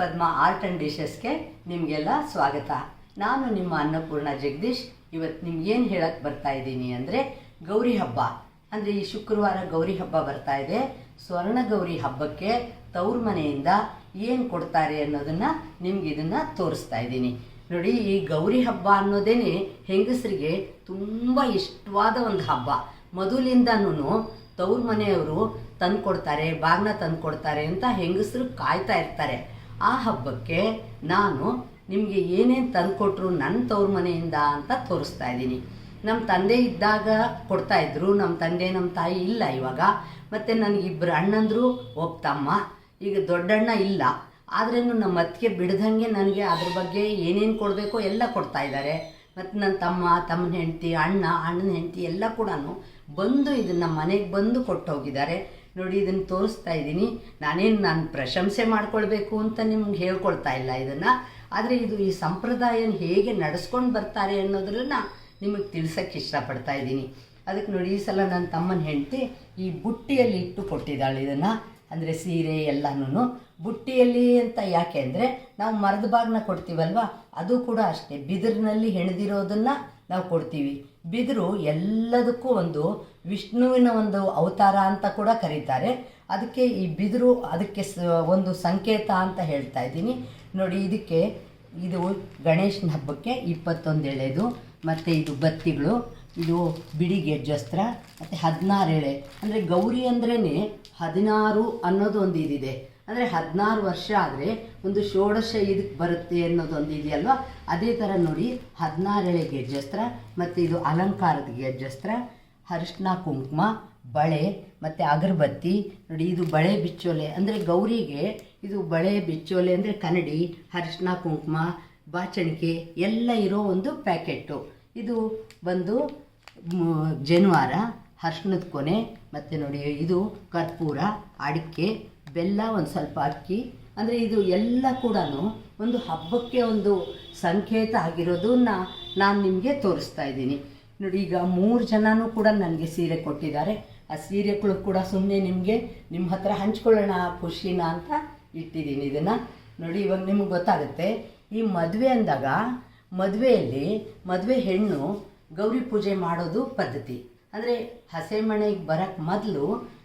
Padma art and ಡಿಶಸ್ಗೆ ನಿಮಗೆಲ್ಲ ಸ್ವಾಗತ. ನಾನು ನಿಮ್ಮ ಅನ್ನಪೂರ್ಣ ಜಗದೀಶ್. ಇವತ್ತು ನಿಮ್ಗೇನು ಹೇಳಕ್ಕೆ ಬರ್ತಾ ಇದ್ದೀನಿ ಅಂದರೆ ಗೌರಿ ಹಬ್ಬ. ಅಂದರೆ ಈ ಶುಕ್ರವಾರ ಗೌರಿ ಹಬ್ಬ ಬರ್ತಾ ಇದೆ. ಸ್ವರ್ಣ ಗೌರಿ ಹಬ್ಬಕ್ಕೆ ತವ್ರ ಮನೆಯಿಂದ ಏನು ಕೊಡ್ತಾರೆ ಅನ್ನೋದನ್ನು ನಿಮ್ಗೆ ಇದನ್ನು ತೋರಿಸ್ತಾ ಇದ್ದೀನಿ. ನೋಡಿ, ಈ ಗೌರಿ ಹಬ್ಬ ಅನ್ನೋದೇನೆ ಹೆಂಗಸರಿಗೆ ತುಂಬ ಇಷ್ಟವಾದ ಒಂದು ಹಬ್ಬ. ಮೊದಲಿಂದನೂ ತವ್ರ ಮನೆಯವರು ತಂದು ಕೊಡ್ತಾರೆ ಬಾಗ್ನ ತಂದು ಕೊಡ್ತಾರೆ ಅಂತ ಹೆಂಗಸರು ಕಾಯ್ತಾ ಇರ್ತಾರೆ. ಆ ಹಬ್ಬಕ್ಕೆ ನಾನು ನಿಮಗೆ ಏನೇನು ತಂದುಕೊಟ್ರು ನನ್ನ ತವ್ರ ಮನೆಯಿಂದ ಅಂತ ತೋರಿಸ್ತಾ ಇದ್ದೀನಿ. ನಮ್ಮ ತಂದೆ ಇದ್ದಾಗ ಕೊಡ್ತಾ ಇದ್ರು ನಮ್ಮ ತಂದೆ ನಮ್ಮ ತಾಯಿ ಇಲ್ಲ ಇವಾಗ. ಮತ್ತು ನನಗಿಬ್ಬರು ಅಣ್ಣಂದರು ಒಬ್ಬ ತಮ್ಮ. ಈಗ ದೊಡ್ಡಣ್ಣ ಇಲ್ಲ. ಆದ್ರೂ ನಮ್ಮ ಅತ್ತಿಗೆ ಬಿಡ್ದಂಗೆ ನನಗೆ ಅದ್ರ ಬಗ್ಗೆ ಏನೇನು ಕೊಡಬೇಕೋ ಎಲ್ಲ ಕೊಡ್ತಾ ಇದ್ದಾರೆ ಮತ್ತು ನನ್ನ ತಮ್ಮ, ತಮ್ಮನ ಹೆಂಡತಿ, ಅಣ್ಣ, ಅಣ್ಣನ ಹೆಂಡತಿ ಎಲ್ಲ ಕೂಡ ಬಂದು ಇದನ್ನು ಮನೆಗೆ ಬಂದು ಕೊಟ್ಟು ಹೋಗಿದ್ದಾರೆ ನೋಡಿ ಇದನ್ನು ತೋರಿಸ್ತಾ ಇದ್ದೀನಿ. ನಾನೇನು ನಾನು ಪ್ರಶಂಸೆ ಮಾಡ್ಕೊಳ್ಬೇಕು ಅಂತ ನಿಮ್ಗೆ ಹೇಳ್ಕೊಳ್ತಾ ಇಲ್ಲ ಇದನ್ನು. ಆದರೆ ಇದು ಈ ಸಂಪ್ರದಾಯನ ಹೇಗೆ ನಡೆಸ್ಕೊಂಡು ಬರ್ತಾರೆ ಅನ್ನೋದ್ರನ್ನ ನಿಮಗೆ ತಿಳ್ಸೋಕ್ಕೆ ಇಷ್ಟಪಡ್ತಾ ಇದ್ದೀನಿ. ಅದಕ್ಕೆ ನೋಡಿ, ಈ ಸಲ ನನ್ನ ತಮ್ಮನ ಹೆಂಡತಿ ಈ ಬುಟ್ಟಿಯಲ್ಲಿ ಇಟ್ಟು ಕೊಟ್ಟಿದ್ದಾಳೆ ಇದನ್ನು. ಅಂದರೆ ಸೀರೆ ಎಲ್ಲನೂ ಬುಟ್ಟಿಯಲ್ಲಿ ಅಂತ ಯಾಕೆ ಅಂದರೆ, ನಾವು ಮರದ ಬಾಗ್ನ ಕೊಡ್ತೀವಲ್ವ? ಅದು ಕೂಡ ಅಷ್ಟೇ. ಬಿದಿರಿನಲ್ಲಿ ಹೆಣೆದಿರೋದನ್ನು ನಾವು ಕೊಡ್ತೀವಿ. ಬಿದಿರು ಎಲ್ಲದಕ್ಕೂ ಒಂದು ವಿಷ್ಣುವಿನ ಒಂದು ಅವತಾರ ಅಂತ ಕೂಡ ಕರೀತಾರೆ. ಅದಕ್ಕೆ ಈ ಬಿದಿರು ಅದಕ್ಕೆ ಒಂದು ಸಂಕೇತ ಅಂತ ಹೇಳ್ತಾ ಇದ್ದೀನಿ. ನೋಡಿ, ಇದಕ್ಕೆ ಇದು ಗಣೇಶನ ಹಬ್ಬಕ್ಕೆ ಇಪ್ಪತ್ತೊಂದು ಎಳೆದು, ಮತ್ತು ಇದು ಬತ್ತಿಗಳು, ಇದು ಬಿಡಿ ಗೆಜ್ಜಸ್ತ್ರ ಮತ್ತು ಹದಿನಾರು ಎಳೆ. ಅಂದರೆ ಗೌರಿ ಅಂದ್ರೇ ಹದಿನಾರು ಅನ್ನೋದು ಒಂದು ಇದಿದೆ. ಅಂದರೆ ಹದಿನಾರು ವರ್ಷ ಆದರೆ ಒಂದು ಷೋಡಶ ಇದಕ್ಕೆ ಬರುತ್ತೆ ಅನ್ನೋದೊಂದು ಇದೆಯಲ್ವ? ಅದೇ ಥರ ನೋಡಿ, ಹದಿನಾರಳೆ ಗೆಜ್ಜಸ್ತ್ರ ಮತ್ತು ಇದು ಅಲಂಕಾರದ ಗೆಜ್ಜಸ್ತ್ರ ಅರಿಶಿನ ಕುಂಕುಮ, ಬಳೆ ಮತ್ತು ಅಗರಬತ್ತಿ. ನೋಡಿ, ಇದು ಬಳೆ ಬಿಚ್ಚೋಲೆ. ಅಂದರೆ ಗೌರಿಗೆ ಇದು ಬಳೆ ಬಿಚ್ಚೋಲೆ ಅಂದರೆ ಕನ್ನಡಿ, ಅರಿಶಿನ ಕುಂಕುಮ, ಬಾಚಣಿಕೆ ಎಲ್ಲ ಇರೋ ಒಂದು ಪ್ಯಾಕೆಟ್ಟು. ಇದು ಬಂದು ಜನವಾರ ಹರ್ಷಣದ ಕೊನೆ ಮತ್ತು ನೋಡಿ, ಇದು ಕರ್ಪೂರ, ಅಡಿಕೆ ಬೆಲ್ಲ ಒಂದು ಸ್ವಲ್ಪ ಅಕ್ಕಿ, ಅಂದರೆ ಇದು ಎಲ್ಲ ಕೂಡ ಒಂದು ಹಬ್ಬಕ್ಕೆ ಒಂದು ಸಂಕೇತ ಆಗಿರೋದನ್ನ ನಾನು ನಿಮಗೆ ತೋರಿಸ್ತಾ ಇದ್ದೀನಿ. ನೋಡಿ, ಈಗ ಮೂರು ಜನನೂ ಕೂಡ ನನಗೆ ಸೀರೆ ಕೊಟ್ಟಿದ್ದಾರೆ. ಆ ಸೀರೆಗಳು ಕೂಡ ಸುಮ್ಮನೆ ನಿಮಗೆ ನಿಮ್ಮ ಹತ್ರ ಹಂಚ್ಕೊಳ್ಳೋಣ, ಖುಷಿನ ಅಂತ ಇಟ್ಟಿದ್ದೀನಿ ಇದನ್ನು. ನೋಡಿ, ಇವಾಗ ನಿಮಗೆ ಗೊತ್ತಾಗುತ್ತೆ, ಈ ಮದುವೆ ಅಂದಾಗ ಮದುವೆಯಲ್ಲಿ ಮದುವೆ ಹೆಣ್ಣು ಗೌರಿ ಪೂಜೆ ಮಾಡೋದು ಪದ್ಧತಿ. ಅಂದರೆ ಹಸೆ ಮನೆಗೆ ಬರೋಕ್ಕೆ ಮೊದಲು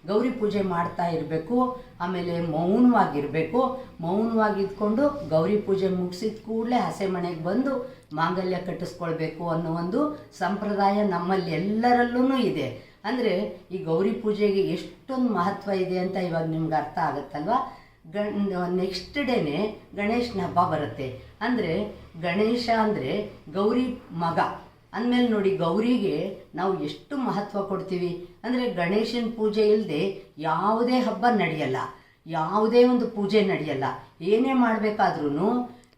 ಗೌರಿ ಪೂಜೆ ಮಾಡ್ತಾ ಇರಬೇಕು, ಆಮೇಲೆ ಮೌನವಾಗಿರಬೇಕು. ಮೌನವಾಗಿ ಇದ್ಕೊಂಡು ಗೌರಿ ಪೂಜೆ ಮುಗಿಸಿದ ಕೂಡಲೇ ಹಸೆ ಮನೆಗೆ ಬಂದು ಮಾಂಗಲ್ಯ ಕಟ್ಟಿಸ್ಕೊಳ್ಬೇಕು ಅನ್ನೋ ಒಂದು ಸಂಪ್ರದಾಯ ನಮ್ಮಲ್ಲಿ ಎಲ್ಲರಲ್ಲೂ ಇದೆ. ಅಂದರೆ ಈ ಗೌರಿ ಪೂಜೆಗೆ ಎಷ್ಟೊಂದು ಮಹತ್ವ ಇದೆ ಅಂತ ಇವಾಗ ನಿಮ್ಗೆ ಅರ್ಥ ಆಗುತ್ತಲ್ವಾ? ಗಣ್, ನೆಕ್ಸ್ಟ್ ಡೇನೆ ಗಣೇಶನ ಹಬ್ಬ ಬರುತ್ತೆ. ಅಂದರೆ ಗಣೇಶ ಅಂದರೆ ಗೌರಿ ಮಗ. ಅಂದಮೇಲೆ ನೋಡಿ ಗೌರಿಗೆ ನಾವು ಎಷ್ಟು ಮಹತ್ವ ಕೊಡ್ತೀವಿ? ಅಂದರೆ ಗಣೇಶನ ಪೂಜೆ ಇಲ್ಲದೆ ಯಾವುದೇ ಹಬ್ಬ ನಡೆಯಲ್ಲ. ಯಾವುದೇ ಒಂದು ಪೂಜೆ ನಡೆಯಲ್ಲ. ಏನೇ ಮಾಡಬೇಕಾದ್ರೂ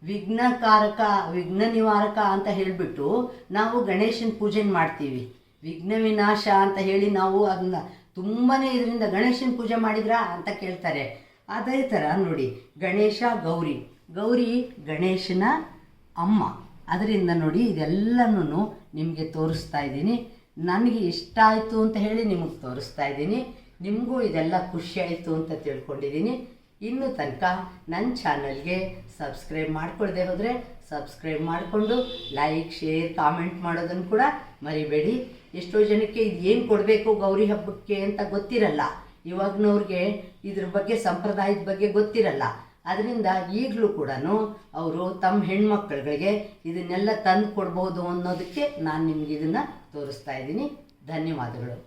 ವಿಘ್ನಕಾರಕ ವಿಘ್ನ ನಿವಾರಕ ಅಂತ ಹೇಳಿಬಿಟ್ಟು ನಾವು ಗಣೇಶನ ಪೂಜೆ ಮಾಡ್ತೀವಿ. ವಿಘ್ನ ವಿನಾಶ ಅಂತ ಹೇಳಿ ನಾವು ಅದನ್ನ ತುಂಬಾ ಇದರಿಂದ ಗಣೇಶನ ಪೂಜೆ ಮಾಡಿದ್ರಾ ಅಂತ ಕೇಳ್ತಾರೆ. ಅದೇ ಥರ ನೋಡಿ ಗಣೇಶ ಗೌರಿ. ಗೌರಿ ಗಣೇಶನ ಅಮ್ಮ. ಅದರಿಂದ ನೋಡಿ ಇದೆಲ್ಲನೂ ನಿಮಗೆ ತೋರಿಸ್ತಾ ಇದ್ದೀನಿ. ನನಗೆ ಇಷ್ಟ ಆಯಿತು ಅಂತ ಹೇಳಿ ನಿಮಗೆ ತೋರಿಸ್ತಾ ಇದ್ದೀನಿ. ನಿಮಗೂ ಇದೆಲ್ಲ ಖುಷಿಯಾಯಿತು ಅಂತ ತಿಳ್ಕೊಂಡಿದ್ದೀನಿ. ಇನ್ನೂ ತನಕ ನನ್ನ ಚಾನಲ್ಗೆ ಸಬ್ಸ್ಕ್ರೈಬ್ ಮಾಡ್ಕೊಳ್ದೆ ಹೋದರೆ ಸಬ್ಸ್ಕ್ರೈಬ್ ಮಾಡಿಕೊಂಡು ಲೈಕ್, ಶೇರ್, ಕಾಮೆಂಟ್ ಮಾಡೋದನ್ನು ಕೂಡ ಮರಿಬೇಡಿ. ಎಷ್ಟೋ ಜನಕ್ಕೆ ಇದು ಏನು ಕೊಡಬೇಕು ಗೌರಿ ಹಬ್ಬಕ್ಕೆ ಅಂತ ಗೊತ್ತಿರಲ್ಲ. ಇವಾಗಿನವ್ರಿಗೆ ಇದ್ರ ಬಗ್ಗೆ, ಸಂಪ್ರದಾಯದ ಬಗ್ಗೆ ಗೊತ್ತಿರಲ್ಲ. ಅದರಿಂದ ಈಗಲೂ ಕೂಡ ಅವರು ತಮ್ಮ ಹೆಣ್ಮಕ್ಳುಗಳಿಗೆ ಇದನ್ನೆಲ್ಲ ತಂದು ಕೊಡ್ಬೋದು ಅನ್ನೋದಕ್ಕೆ ನಾನು ನಿಮ್ಗೆ ಇದನ್ನು ತೋರಿಸ್ತಾ ಇದ್ದೀನಿ. ಧನ್ಯವಾದಗಳು.